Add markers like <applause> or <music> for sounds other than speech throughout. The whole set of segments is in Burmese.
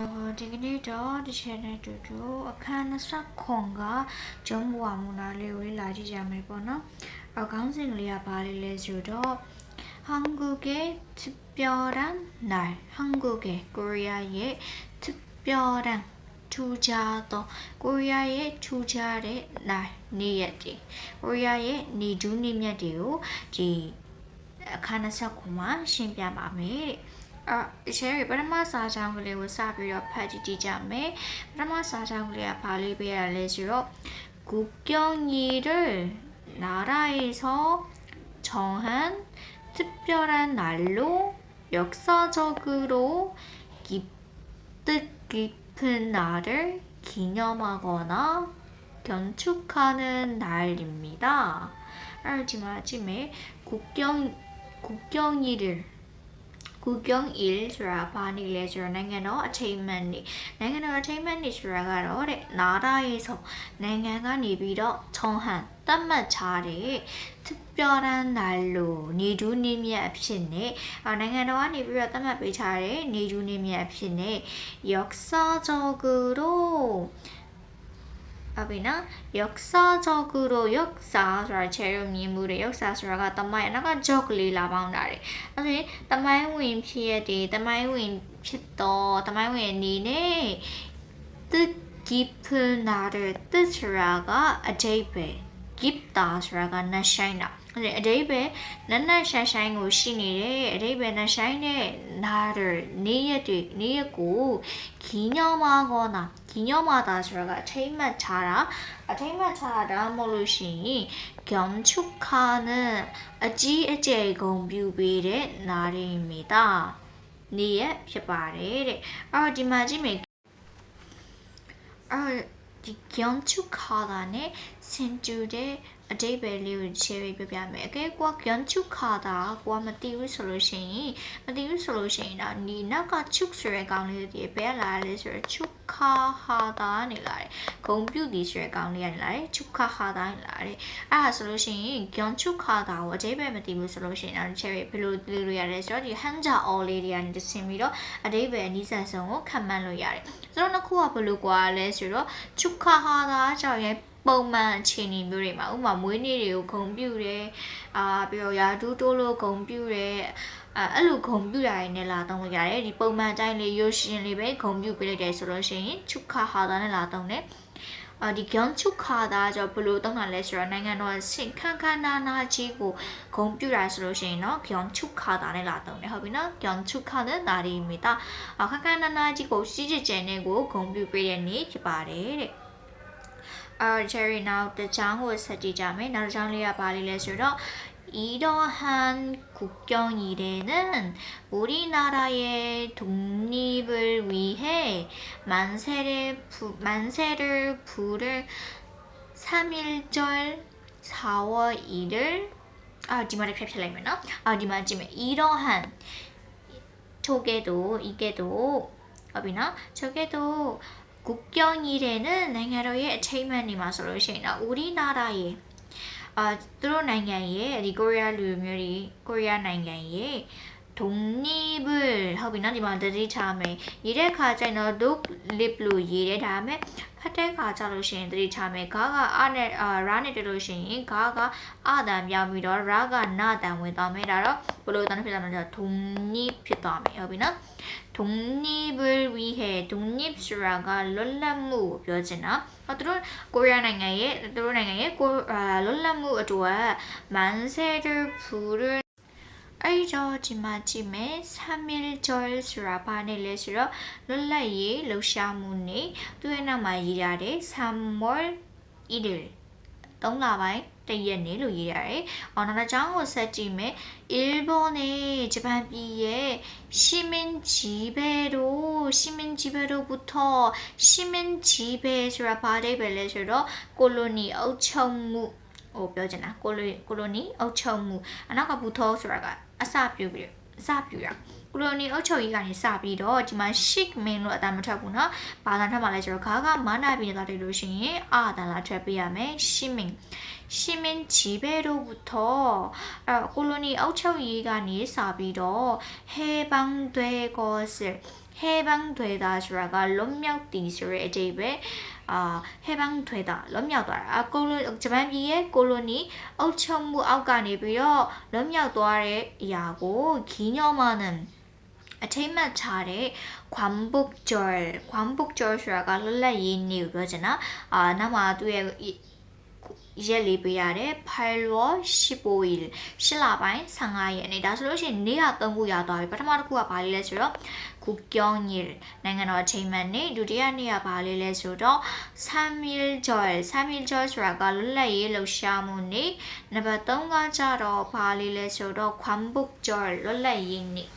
အော်ဒီကနေ့တော့ဒီချန်နယ်တူတူအခန်း20ခွန်ကဂျုံဘွာမူနာလေးကိုလေ့လာကြည့်ကြမယ်ပေါ့နော်။အော်ခေါင်းစဉ်ကလေးကဘာလေးလဲဆိုတော့한국의특별한날한국의ကိုရီးယားရဲ့특별한ထူးခြားသောကိုရီးယားရဲ့ထူးခြားတဲ့နိုင်နေ့ရက်တွေကိုရီးယားရဲ့နေဒူးနေ့မြတ်တွေကိုဒီအခန်း20ခွန်မှာရှင်းပြပါမယ်တဲ့။အာ ရှယ်ရီပထမစာကြောင်းကလေးကိုစပြီးတော့ဖတ်ကြည့်ကြည့်ကြမယ်ပထမစာကြောင်းကလေးကဘာလေးပေးရလဲဆိုတော့국경일을나라에서정한특별한날로역사적으로기뜻깊은날을기념하거나견축하는날입니다အဲ့ဒီမှာကြည့်မယ်국경국경일을 ကူပြောင်းအီလ်ဆိုတာဘာနေလဲဆိုတော့နိုင်ငံတော်အထိမ်းအမှတ်နေ့နိုင်ငံတော်အထိမ်းအမှတ်နေ့ဆိုတာကတော့တဲ့နာဒရေးဆုံးနိုင်ငံကနေပြီးတော့ချုံဟန်တတ်မှတ်ထားတဲ့ပျော်တမ်းတာလို့နေဒူးနေမြတ်အဖြစ်နဲ့နိုင်ငံတော်ကနေပြီးတော့သတ်မှတ်ပေးထားတဲ့နေဒူးနေမြတ်အဖြစ်နဲ့ယောက်စာဂျောဂူတို့ ဟုတ်ပြီနော်ယောက်ဆာဂျောကူရိုယောက်ဆာဆိုတာချဲရုံမြင်မှုတွေယောက်ဆာဆိုတာကတမိုင်းအနောက်ကဂျော့ကလေးလာပေါင်းတာတွေအဲဆိုရင်တမိုင်းဝင်ဖြစ်ရတဲ့တမိုင်းဝင်ဖြစ်တော့တမိုင်းဝင်အနေနဲ့တဂိပနာတဲ့တစရာကအတိတ်ပဲဂိပတာဆိုတာကနှဆိုင်တာ အဲ့အတိဘယ်နက်နက်ရှိုင်းရှိုင်းကိုရှိနေတယ်အတိဘယ်နက်ဆိုင်တဲ့နာရနေရက်တွေနေရက်ကိုခင်းညောမာကောနာခင်းညောမာတာဆိုတာကအထိမ့်မှတ်ချတာအထိမ့်မှတ်ချတာဒါမှမဟုတ်လို့ရှိရင်ဂုံချုခါနဲ့အကြီးအကျယ်ဂုံပြူပေးတဲ့နာရီမီတာနေရက်ဖြစ်ပါတယ်တဲ့အော်ဒီမှာကြည့်မယ်အော်ဒီဂုံချုခါတာနဲ့စင်ကျူတဲ့ အတိတ်ပဲလေးကို share ပြပြမယ်အကဲကွာကြွန်ချုခါတာကွာမသိဘူးဆိုလို့ရှိရင်မသိဘူးဆိုလို့ရှိရင်တော့ဒီနောက်ကချုပ်ဆိုတဲ့ကောင်လေးတွေဘယ်လာလဲဆိုတော့ချုခါဟာတာနေလာတယ်ဂုံပြုတ်ဒီဆိုတဲ့ကောင်လေးကနေလာတယ်ချုခါဟာတာနေလာတယ်အဲ့ဒါဆိုလို့ရှိရင်ကြွန်ချုခါတာကိုအတိတ်ပဲမသိဘူးဆိုလို့ရှိရင်တော့ share ဘယ်လိုလုပ်လို့ရလဲဆိုတော့ဒီဟန်ဂျာအော်လေးတွေကနေဆင်ပြီးတော့အတိတ်ပဲအနည်းဆက်ဆုံးကိုခံမှန်းလို့ရတယ်ဆိုတော့နှစ်ခုကဘယ်လိုကွာလဲဆိုတော့ချုခါဟာတာကြောင့်ရဲ့ ပုံမှန်အခြေအနေမျိုးတွေမှာဥပမာမွေးနေ့တွေကိုဂုံပြူတယ်အာပြီးတော့ရာဒူးတိုးလို့ဂုံပြူတယ်အဲအဲ့လိုဂုံပြူတာတွေနဲ့လာတော့လို့ရတယ်ဒီပုံမှန်အတိုင်းလေးရိုးရှင်လေးပဲဂုံပြူပေးလိုက်တယ်ဆိုလို့ရှိရင်ချုခါဟာတာနဲ့လာတော့တယ်အာဒီဂွန်ချုခါတာကြောင့်ဘယ်လိုတောင်းတာလဲဆိုတော့နိုင်ငံတော်ဆင်ခန်းခန်းနာနာကြီးကိုဂုံပြူတာဆိုလို့ရှိရင်เนาะဂွန်ချုခါတာနဲ့လာတော့တယ်ဟုတ်ပြီနော်ဂွန်ချုခါတဲ့နာရီမီတာအခန်းခန်းနာနာကြီးကိုစီးကြကြဲနဲ့ကိုဂုံပြူပေးတဲ့နေ့ဖြစ်ပါတယ်တဲ့ uh, Jerry now the Chang was Sajijame. 나로 장리야 바리레스로 이러한 국경 이래는 우리나라의 독립을 위해 만세를 부, 만세를 부를 3일절 4월 1일 아 디마리 캡슐라이면아 디마지메 이러한 저게도 이게도 어비나? 저게도 ကူပြောင်းကြီးတယ်နဲ့နိုင်ငံတော်ရဲ့အထိမ့်မှန်နေမှာဆိုလို့ရှိရင်တော့ဦးရီနာဒာရဲ့အာသူတို့နိုင်ငံရဲ့ဒီကိုရီးယားလူမျိုးတွေကိုရီးယားနိုင်ငံရဲ့ဒုံနီဘဟုတ်ပြီနော်ဒီမှာတတိထားမယ်ရေးတဲ့ခါကျရင်တော့ look lip လို့ရေးတယ်ဒါပေမဲ့ဖတ်တဲ့ခါကျလို့ရှိရင်တတိထားမယ်ဂါကအနဲ့ရာနဲ့တွေ့လို့ရှိရင်ဂါကအတန်ပြောင်းပြီးတော့ရာကနတန်ဝင်သွားမယ်ဒါတော့ဘယ်လိုတန်းဖြစ်လာမလဲဒုံနီဖြစ်သွားမယ်ဟုတ်ပြီနော် 독립을 위해 독립 수라가 롤라무 여지나 아들은 코리아 나라의 아들은 나라의 롤라무 아도와 만세를 부른 아이저 지마침에 3일절 수라바넬레스로 롤라이 러시아문이 두에나마이라레 3월 1일. 동라바이. တစ်ရက်နေလို့ရေးရတယ်။အော်နောက်တစ်ကြောင်းကိုဆက်ကြည့်မယ်။အီလ်ဘွန်နဲ့ဂျပန်ပြည်ရဲ့ရှီမင်ဂျီဘဲတို့ရှီမင်ဂျီဘဲတို့ဘူတော့ရှီမင်ဂျီဘဲဆိုတာဘာအဓိပ္ပာယ်လဲဆိုတော့ကိုလိုနီအုပ်ချုပ်မှုဟိုပြောချင်တာကိုလိုကိုလိုနီအုပ်ချုပ်မှုအနောက်ကဘူတော့ဆိုတာကအစပြုပြီးအစပြုတာကလိုနီအုပ်ချုပ်ရေးကနေစပြီးတော့ဒီမှာ shik min လို့အတမထွက်ဘူးเนาะဘာသာထက်မှလဲဆိုတော့ခါကမာနာပြည်နယ်သားတွေလို့ရှိရင်အာတန်လာထွက်ပေးရမယ် shimin 시민 지배로부터 아, 콜로니 5천이간이 사비로 해방된 것을 해방되다라가 롬역디스의 집에 어, 아, 해방되다 롬역도아 콜로 저만 이에 콜로니 5천무 아간이 비어 롬역도아의 야고 기념하는 제이만 차례 관복절 관복절이라가 원래 아, 이 이거잖아 아 남아 두에 ရဲ့ရက်လေးပေးရတယ်8월 15일 ရှလပိုင်း15ရက်နေ့ဒါဆိုလို့ရှိရင်နေ့က3ခုရသွားပြီပထမတစ်ခုကဘာလေးလဲဆိုတော့ကုကျောင်းကြီးနိုင်ငံတော်အချိန်မှန်နေ့ဒုတိယနေ့ကဘာလေးလဲဆိုတော့3일 절, 3일 절ဆိုတာကလွတ်လပ်ရေးလှူရှားမှုနေ့နံပါတ်3ကကြတော့ဘာလေးလဲဆိုတော့ခွမ်ဘုတ်ဂျော်လွတ်လပ်ရေးနေ့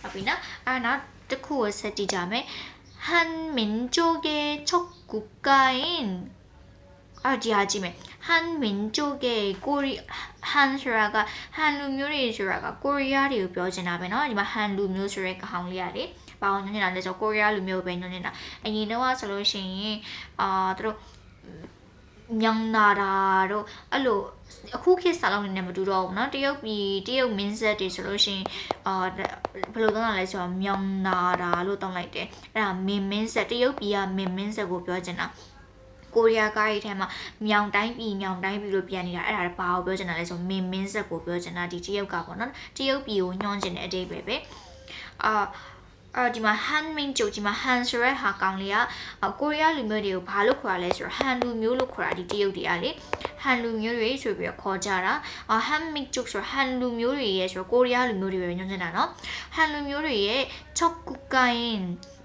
ဟုတ်ပြီနော်အဲ့နောက်တစ်ခုကိုဆက်ကြည့်ကြမယ်한민족의첫국가인အဲ့ဒီဟာကြည့်မယ် 한민족의ကိုရီဟန်ဆိုတာကဟန်လူမျိုးတွေဆိုတာကကိုရီးယားတွေကိုပြောချင်တာပဲเนาะဒီမှာဟန်လူမျိုးဆိုတဲ့ခေါင်းလေးရတယ်ဘာအောင်ညွှန်နေတာလဲဆိုတော့ကိုရီးယားလူမျိုးပဲညွှန်နေတာအရင်တော့ဆိုလို့ရှိရင်အာသူတို့မြောင်နာတာတို့အဲ့လိုအခုခေတ်စာလုံးနေနဲ့မတူတော့ဘူးเนาะတရုတ်ပြည်တရုတ်မင်းဆက်တွေဆိုလို့ရှိရင်အာဘယ်လိုသုံးတာလဲဆိုတော့မြောင်နာတာလို့တောင်းလိုက်တယ်အဲ့ဒါမင်းမင်းဆက်တရုတ်ပြည်ကမင်းမင်းဆက်ကိုပြောချင်တာ ကိုရီးယားကားရီထဲမှာမြောင်တိုင်းပြည်မြောင်တိုင်းပြည်လို့ပြန်နေတာအဲ့ဒါဘာကိုပြောချင်တာလဲဆိုမင်းမင်းဆက်ကိုပြောချင်တာဒီတရုတ်ကပေါ့နော်တရုတ်ပြည်ကိုညွှန်းချင်တဲ့အတိတ်ပဲပဲအာအော်ဒီမှာ Han Min ကျုပ်ဒီမှာ Han ဆိုရဲဟာကောင်လေးကကိုရီးယားလူမျိုးတွေကိုဘာလို့ခေါ်ရလဲဆိုတော့ Han လူမျိုးလို့ခေါ်တာဒီတရုတ်တွေကလေ Han လူမျိုးတွေဆိုပြီးတော့ခေါ်ကြတာအော် Han Min ကျုပ်ဆို Han လူမျိုးတွေရဲ့ဆိုတော့ကိုရီးယားလူမျိုးတွေပဲညွှန်ချင်တာနော် Han လူမျိုးတွေရဲ့6ကုကိုင်း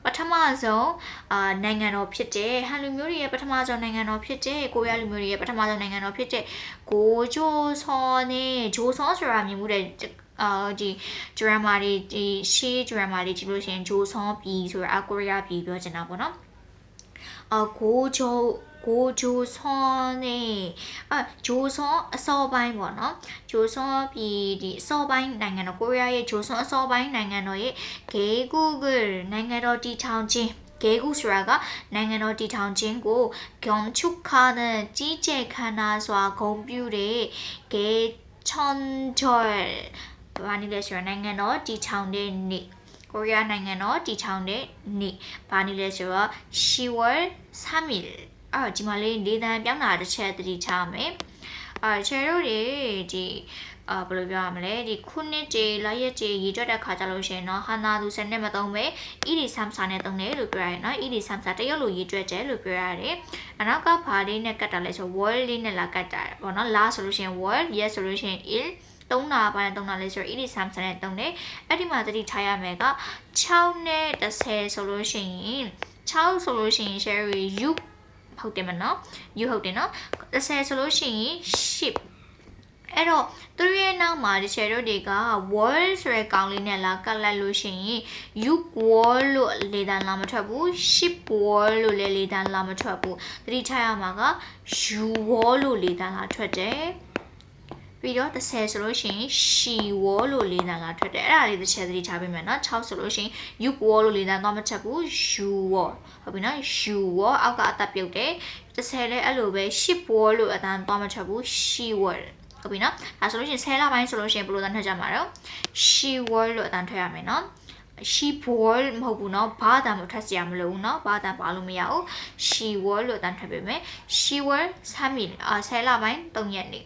ပထမဆုံးအာနိုင်ငံတော်ဖြစ်တဲ့ဟန်လူမျိုးတွေရဲ့ပထမဆုံးနိုင်ငံတော်ဖြစ်တဲ့ကိုရီးယားလူမျိုးတွေရဲ့ပထမဆုံးနိုင်ငံတော်ဖြစ်တဲ့ကိုဂျိုဆောနဲ့ဂျိုဆောဆိုတာမြင်မှုတဲ့အာဒီ drama တွေဒီရှေး drama တွေကြည့်လို့ရှိရင်ဂျိုဆောပြည်ဆိုတာအကိုရီးယားပြည်ပြောချင်တာပေါ့နော်အကိုဂျို ကိုဂျိုဆွန်နဲ့အဂျိုဆွန်အစောပိုင်းပေါ့နော်ဂျိုဆွန်ပြည်ဒီအစောပိုင်းနိုင်ငံတော်ကိုရီးယားရဲ့ဂျိုဆွန်အစောပိုင်းနိုင်ငံတော်ရဲ့ဂေဂူဂလနိုင်ငံတော်တည်ထောင်ခြင်းဂေဂုဆိုတာကနိုင်ငံတော်တည်ထောင်ခြင်းကိုဂုံချုခါနဲ့ကြီးကျယ်ခမ်းနားစွာဂုဏ်ပြုတဲ့ဂေချွန်ဂျော်ဘာနည်းလဲဆိုတော့နိုင်ငံတော်တည်ထောင်တဲ့နေ့ကိုရီးယားနိုင်ငံတော်တည်ထောင်တဲ့နေ့ဘာနည်းလဲဆိုတော့ Shiwal 3일 အဲ့ဒီမှာလေးလေးတန်းပြောင်းတာတစ်ချက်သတိထားမယ်အဲချယ်တို့တွေဒီအာဘယ်လိုပြောရမလဲဒီခုနှစ်ကြေလရက်ကြေရေတွက်တဲ့ခါကြလို့ရှိရင်တော့ဟာနာသူစနစ်မသုံးပဲ ED Samsung နဲ့သုံးတယ်လို့ပြောရတယ်နော် ED Samsung တရုတ်လိုရေတွက်တယ်လို့ပြောရတယ်အနောက်ကဘာလေးနဲ့ကတ်တာလဲဆို world လေးနဲ့လာကတ်တာပေါ့နော်လာဆိုလို့ရှိရင် world yes ဆိုလို့ရှိရင် il သုံးနာပိုင်းသုံးနာလေးဆိုတော့ ED Samsung နဲ့သုံးတယ်အဲ့ဒီမှာသတိထားရမယ်က6နဲ့10ဆိုလို့ရှိရင်6ဆိုလို့ရှိရင် share ယူ ဟုတ်တယ်မနော် you ဟုတ်တယ်နော်30ဆိုလို့ရှိရင် ship အဲ့တော့သူရဲ့နောက်မှာဒီ share တွေက wall ဆိုတဲ့ကောင်လေးနဲ့လာကတ်လိုက်လို့ရှိရင် you wall လို့လေတန်းလာမထွက်ဘူး ship wall လို့လည်းလေတန်းလာမထွက်ဘူးသတိထားရမှာက you wall လို့လေတန်းလာထွက်တယ် ပြီးတော့30ဆိုလို့ရှိရင် she wall လို့လေးတန်းလာထွက်တယ်အဲ့ဒါလေးတစ်ချက်သတိထားပေးမယ်နော်6ဆိုလို့ရှိရင် you wall လို့လေးတန်းသွားမချက်ဘူး you wall ဟုတ်ပြီနော် you wall အောက်ကအသက်ပြုတ်တယ်30လည်းအဲ့လိုပဲ she wall လို့အတန်းသွားမချက်ဘူး she wall ဟုတ်ပြီနော်ဒါဆိုလို့ရှိရင်10လပိုင်းဆိုလို့ရှိရင်ဘယ်လိုတန်းထွက်ကြမှာတော့ she wall လို့အတန်းထွက်ရမယ်နော် she ball မဟုတ်ဘူးเนาะဘာသာမထွက်စရာမလိုဘူးเนาะဘာသာပါလို့မရဘူး she wall လို့တန်းထွက်ပေးမယ် she wall 3မိအာ10လပိုင်း3ရက်နေ့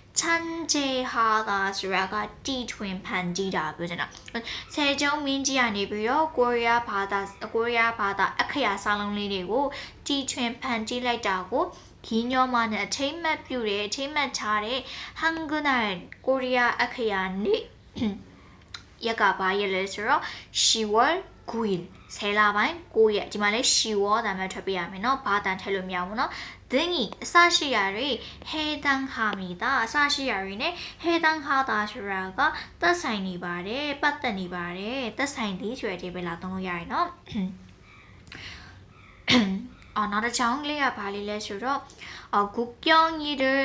천재 하다 수라가 뒤트윈 반디다 그러잖아. 세종민지 아니고요. 코리아 바다 코리아 바다 아크야 살롱리리고 뒤트윈 반디라이다고 기념하는 체인맵 뷰레 체인맵 차례 한그날 코리아 아크야니 <clears throat> 얘가 바이를 쓰러 10월 9일 10လပိုင်း9ရက်ဒီမှာလဲရှီဝေါ်တန်ပဲထွက်ပြရမယ်เนาะဘာတန်ထည့်လို့မရဘူးเนาะဒင်းကြီးအစရှိရာတွေဟေတန်ခါမီတာအစရှိရာတွေ ਨੇ ဟေတန်ခါတာဆိုတာကသက်ဆိုင်နေပါတယ်ပတ်သက်နေပါတယ်သက်ဆိုင်သည်ဆိုတဲ့ပဲလာသုံးလို့ရရင်เนาะအော်နောက်တစ်ချောင်းလေးကဘာလေးလဲဆိုတော့အော်ဂုကျောင်းကြီးတဲ့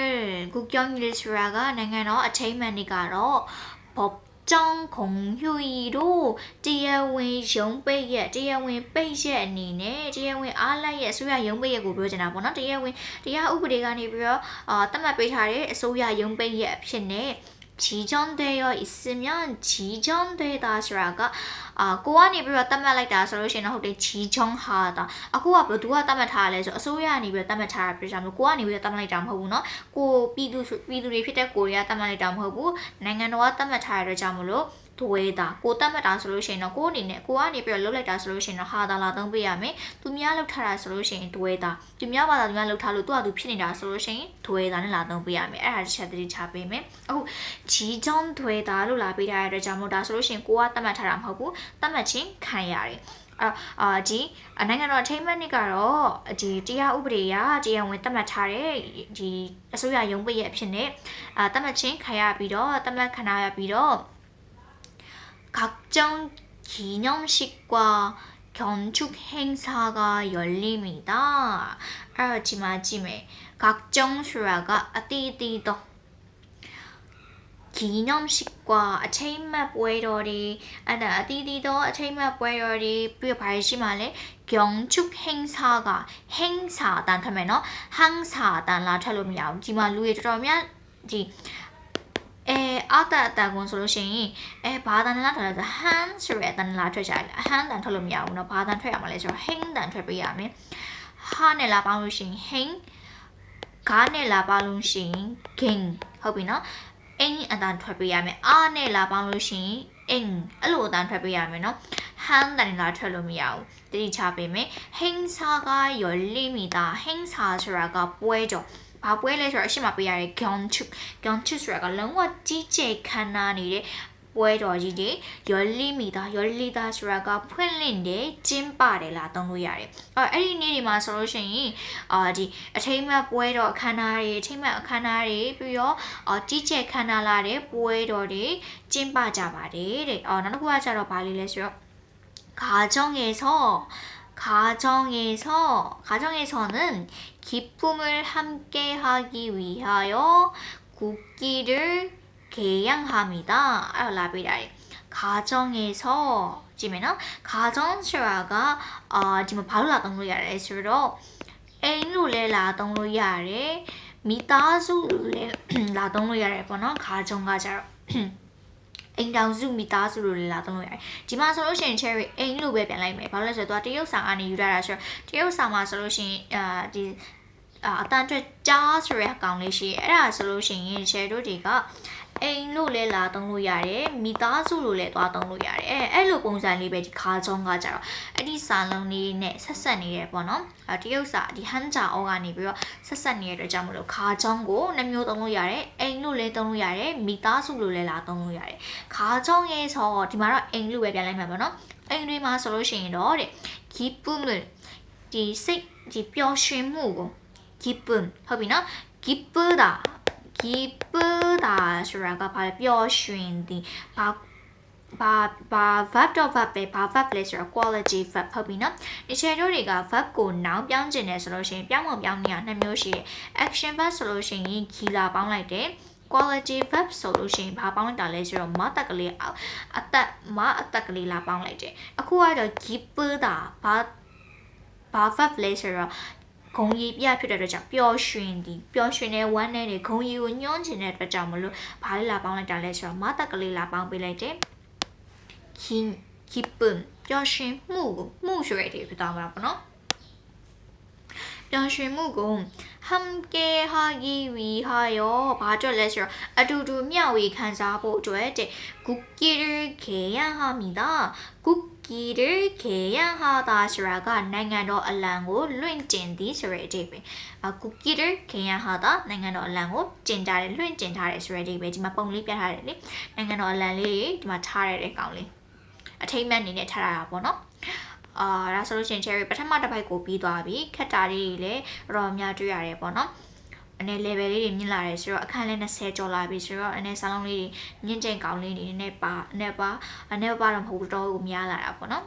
ဂုကျောင်းကြီးဆိုတာကနိုင်ငံတော်အထိမ်းအမှန်တွေကတော့ pop ကျောင်းခုံယူရီတို့တရားဝင်ရုံးပိတ်ရက်တရားဝင်ပိတ်ရက်အနေနဲ့တရားဝင်အားလိုက်ရက်အစိုးရရုံးပိတ်ရက်ကိုပြောချင်တာပေါ့နော်တရားဝင်တရားဥပဒေကနေပြီးတော့အာတတ်မှတ်ပေးထားတဲ့အစိုးရရုံးပိတ်ရက်အဖြစ်နဲ့ 지정되어 있으면 지정되다ဆိုတာကအာကိုကနေပြီးတော့တတ်မှတ်လိုက်တာဆိုလို့ရှိရင်တော့ဟုတ်တယ် 지정하다 အခုကဘယ်သူကတတ်မှတ်ထားလဲဆိုအစိုးရကနေပြီးတော့တတ်မှတ်ထားတာပြကြမလို့ကိုကနေပြီးတော့တတ်မှတ်လိုက်တာမဟုတ်ဘူးเนาะကိုပြည်သူပြည်သူတွေဖြစ်တဲ့ကိုတွေကတတ်မှတ်လိုက်တာမဟုတ်ဘူးနိုင်ငံတော်ကတတ်မှတ်ထားရတဲ့ကြောင့်မလို့ ဒွေတာကိုတတ်မှတ်တာဆိုလို့ရှိရင်တော့ကိုအနေနဲ့ကိုကနေပြီးတော့လှုပ်လိုက်တာဆိုလို့ရှိရင်တော့ဟာတာလာသုံးပေးရမယ်သူများလှုပ်ထားတာဆိုလို့ရှိရင်ဒွေတာသူများဘာသာသူများလှုပ်ထားလို့သူကသူဖြစ်နေတာဆိုလို့ရှိရင်ဒွေတာနဲ့လာသုံးပေးရမယ်အဲ့ဒါတစ်ချက်သတိထားပေးမယ်အခုဂျီချောင်းဒွေတာလို့လာပေးထားရတဲ့ကြောင့်မို့ဒါဆိုလို့ရှိရင်ကိုကတတ်မှတ်ထားတာမဟုတ်ဘူးတတ်မှတ်ခြင်းခံရတယ်အာအာဒီနိုင်ငံတော်အထိမ်းအမှတ်နေ့ကတော့ဒီတရားဥပဒေအရတရားဝင်သတ်မှတ်ထားတဲ့ဒီအစိုးရရုံးပိတ်ရဲ့အဖြစ်နဲ့အာသတ်မှတ်ခြင်းခံရပြီးတော့သတ်မှတ်ခံရပြီးတော့ 각종 기념식과 건축 행사가 열립니다. 마지막에 각종 수라가 아띠띠도 기념식과 아체인마 보이러리 아나 아띠띠도 아체인마 보이러리 뼈 발심할래 경축 행사가 행사 단 타면은 항사 단 라찰로미야 지마 루에 들어오면 지 အဲအတအတကွန်ဆိုလို့ရှိရင်အဲဘာသာနဲ့လာထွက်တာ hand ဆိုတဲ့အတန်လာထွက်ကြတယ် hand တန်ထွက်လို့မရဘူးเนาะဘာသာထွက်ရမှာလဲဆိုတော့ hing တန်ထွက်ပေးရမယ် ha နဲ့လာပေါင်းလို့ရှိရင် hing ဂါနဲ့လာပေါင်းလို့ရှိရင် ging ဟုတ်ပြီเนาะ ing အတန်ထွက်ပေးရမယ် a နဲ့လာပေါင်းလို့ရှိရင် ing အဲ့လိုအတန်ထွက်ပေးရမယ်เนาะ hand တန်လာထွက်လို့မရဘူးတတိချပေးမယ် hing sa ကရောလိမိတာ hing sa ဆိုတာကပွဲကြော် ဘာပွဲလဲဆိုတော့အရှိမပေးရတဲ့ 경축 경축 ဆိုတာကလုံးဝကြီးကျယ်ခမ်းနားနေတဲ့ပွဲတော်ကြီးတွေ열립니다 열리다ဆိုတာကဖွင့်လှစ်တယ်ကျင်းပတယ်လားသုံးလို့ရတယ်အဲအဲ့ဒီနေ့တွေမှာဆိုလို့ရှိရင်အာဒီအထိမ်းအမှတ်ပွဲတော်အခမ်းအနားတွေအထိမ်းအမှတ်အခမ်းအနားတွေပြီးတော့အာကြီးကျယ်ခမ်းနားလာတဲ့ပွဲတော်တွေကျင်းပကြပါတယ်တဲ့အော်နောက်တစ်ခုကကျတော့ဗာလေးလဲဆိုတော့가정에서 가정에서 가정에서는 기품을 함께 하기 위하여 국기를 개양합니다. 라비라이 가정에서 지면은 가정수라가 어 지금 바로 라동루야레스로 에인루레 라동루야레 미다수레 라동루야레거나 가정가자로 anh đang dùng bị ta rồi là tôi nói chỉ mà solution cherry anh lúc về bạn lại mấy bao lần rồi tôi tiêu sản anh đi ra là sure tiêu sản mà solution à thì အတန်အတွက်ကြားဆိုတဲ့အကောင်လေးရှိတယ်အဲ့ဒါဆိုလို့ရှိရင် share တို့တွေကအိမ်လို့လည်းလာသုံးလို့ရတယ်မိသားစုလို့လည်းသွားသုံးလို့ရတယ်အဲအဲ့လိုပုံစံလေးပဲဒီခါကြောင်းကကြတော့အဲ့ဒီစာလုံးလေးနဲ့ဆက်ဆက်နေတယ်ပေါ့နော်အဲတရုတ်စာဒီဟန်ဂျာအောကနေပြီးတော့ဆက်ဆက်နေတဲ့အတွက်ကြောင့်မလို့ခါကြောင်းကိုနှမျိုးသုံးလို့ရတယ်အိမ်လို့လည်းသုံးလို့ရတယ်မိသားစုလို့လည်းလာသုံးလို့ရတယ်ခါကြောင်းရဲ့ဆိုတော့ဒီမှာတော့အိမ်လို့ပဲပြန်လိုက်မှာပေါ့နော်အိမ်တွေမှာဆိုလို့ရှိရင်တော့တဲ့ keep မှုဒီစိတ်ဒီပျော်ရွှင်မှုကို 기쁨 ဟုတ်ပြီနော် 기쁘다 기쁘다ဆိုတာကဘာလဲပျော်ရွှင်သည်ဘာဘာဘာ verb တော့ verb ပဲဘာ verb လဲဆိုတော့ quality verb ဟုတ်ပြီနော်ဒီချေတို့တွေက verb ကို noun ပြောင်းကျင်တယ်ဆိုလို့ရှိရင်ပြောင်းမပြောင်းနေရနှစ်မျိုးရှိတယ် action verb ဆိုလို့ရှိရင် gila ပေါင်းလိုက်တယ် quality verb ဆိုလို့ရှိရင်ဘာပေါင်းလိုက်တာလဲဆိုတော့မတက်ကလေးအသက်မအသက်ကလေးလာပေါင်းလိုက်တယ်အခုကတော့ gipuda ဘာဘာ verb လဲဆိုတော့ ဂုံရီပြဖြစ်တဲ့အတွက်ကြောင့်ပျော်ရွှင်သည်ပျော်ရွှင်တဲ့ဝမ်းနဲ့ဂုံရီကိုညှို့ချင်တဲ့အတွက်ကြောင့်မလို့ဘာလေးလာပေါင်းလိုက်တာလဲဆိုတော့မသက်ကလေးလာပေါင်းပေးလိုက်တယ်ခင်ခိပွန်ပျော်ရွှင်မှုကိုမှုရွှယ်တွေဖြစ်သွားမှာပေါ့နော်ပျော်ရွှင်မှုကိုဟမ်ကေဟာဂီဝီဟာယောဘာအတွက်လဲဆိုတော့အတူတူမျှဝေခံစားဖို့အတွက်တဲ့ဂူကီရခေယဟာမီတာဂူ ကီဒကေယန်ဟာတာဆိုတာကနိုင်ငံတော်အလံကိုလွင့်တင်သည်ဆိုတဲ့အဓိပ္ပာယ်။ကူကီဒကေယန်ဟာတာနိုင်ငံတော်အလံကိုတင်ထားတယ်လွင့်တင်ထားတယ်ဆိုတဲ့အဓိပ္ပာယ်ဒီမှာပုံလေးပြထားတယ်လေ။နိုင်ငံတော်အလံလေးဒီမှာထားရတဲ့ကောင်လေး။အထိမ့်မှန်အနေနဲ့ထားရတာပေါ့နော်။အာဒါဆိုလို့ရှိရင် cherry ပထမတစ်ပိုက်ကိုပြီးသွားပြီခက်တာလေးတွေလည်းတော်တော်များတွေ့ရတယ်ပေါ့နော်။ အနေ level လေးတွေမြင့်လာတယ်ဆိုတော့အခန်းလေး20ကျော်လာပြီဆိုတော့အနေစာလုံးလေးတွေမြင့်ကျိန်ကောင်းလေးတွေနည်းနည်းပါနည်းပါနည်းပါတော့မဟုတ်တော့ဘူးများလာတာပေါ့နော်